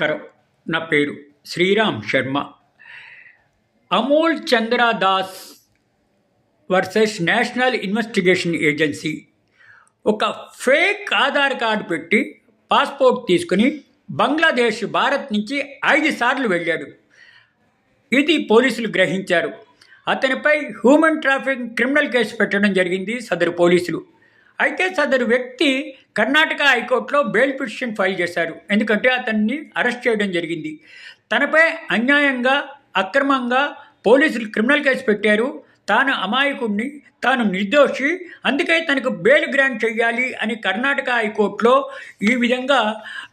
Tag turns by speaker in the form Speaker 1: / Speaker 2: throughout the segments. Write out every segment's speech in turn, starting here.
Speaker 1: నమస్కారం నా పేరు Sriram Sharma. Amul Chandra Das versus national investigation agency ఒక ఫేక్ ఆధార్ కార్డు పెట్టి పాస్పోర్ట్ తీసుకుని బంగ్లాదేశ్ భారత్ నుంచి ఐదు సార్లు వెళ్ళాడు. ఇది పోలీసులు గ్రహించారు. అతనిపై హ్యూమన్ ట్రాఫిక్ క్రిమినల్ కేసు పెట్టడం జరిగింది సదరు పోలీసులు. అయితే సదరు వ్యక్తి కర్ణాటక హైకోర్టులో బెయిల్ పిటిషన్ ఫైల్ చేశారు. ఎందుకంటే అతన్ని అరెస్ట్ చేయడం జరిగింది. తనపై అన్యాయంగా అక్రమంగా పోలీసులు క్రిమినల్ కేసు పెట్టారు. తాను అమాయకుడిని తాను నిర్దోషి అందుకే తనకు బెయిల్ గ్రాంట్ చేయాలి అని కర్ణాటక హైకోర్టులో ఈ విధంగా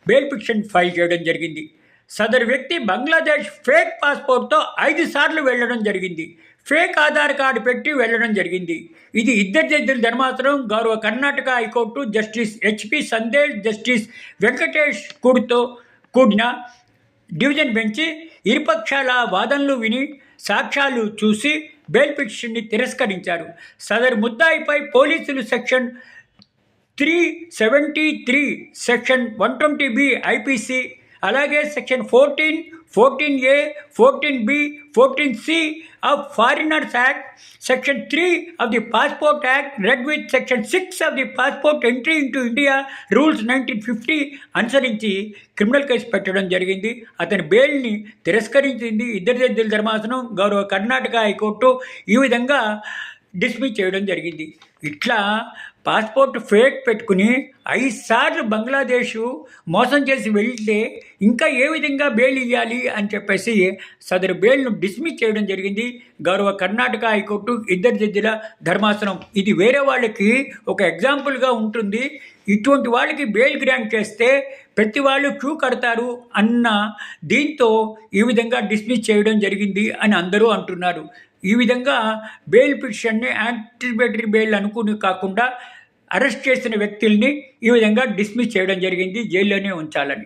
Speaker 1: బెయిల్ పిటిషన్ ఫైల్ చేయడం జరిగింది. సదరు వ్యక్తి బంగ్లాదేశ్ ఫేక్ పాస్పోర్ట్తో ఐదు సార్లు వెళ్ళడం జరిగింది. ఫేక్ ఆధార్ కార్డు పెట్టి వెళ్ళడం జరిగింది. ఇది ఇద్దరు జడ్జిల ధర్మాసనం గౌరవ Karnataka high court justice HP Sandesh justice Venkatesh కూడితో కూడిన డివిజన్ బెంచి ఇరుపక్షాల వాదనలు విని సాక్ష్యాలు చూసి బెయిల్ పిటిషన్ని తిరస్కరించారు. సదరు ముద్దాయిపై పోలీసులు section three seventy three section one twenty B IPC అలాగే section fourteen fourteen A fourteen B fourteen C of foreigners act section three of the passport act read with section six of the passport entry into India rules nineteen fifty అనుసరించి criminal case పెట్టడం జరిగింది. అతని బెయిల్ని తిరస్కరించింది ఇద్దరు జడ్జిల ధర్మాసనం గౌరవ Karnataka high court. ఈ విధంగా డిస్మిస్ చేయడం జరిగింది. ఇట్లా పాస్పోర్ట్ ఫేక్ పెట్టుకుని ఐదు సార్లు మోసం చేసి వెళ్తే ఇంకా ఏ విధంగా బెయిల్ ఇవ్వాలి అని చెప్పేసి సదరు బెయిల్ను డిస్మిస్ చేయడం జరిగింది. గౌరవ కర్ణాటక హైకోర్టు ఇద్దరు జడ్జిల ధర్మాసనం. ఇది వేరే వాళ్ళకి ఒక ఎగ్జాంపుల్గా ఉంటుంది. ఇటువంటి వాళ్ళకి బెయిల్ గ్రాంట్ చేస్తే ప్రతి వాళ్ళు క్యూ కడతారు అన్న దీంతో ఈ విధంగా డిస్మిస్ చేయడం జరిగింది అని అందరూ అంటున్నారు. ఈ విధంగా బెయిల్ పిటిషన్ని యాంటిసిపేటరీ బెయిల్ అనుకుని కాకుండా అరెస్ట్ చేసిన వ్యక్తుల్ని ఈ విధంగా డిస్మిస్ చేయడం జరిగింది జైల్లోనే ఉంచాలని.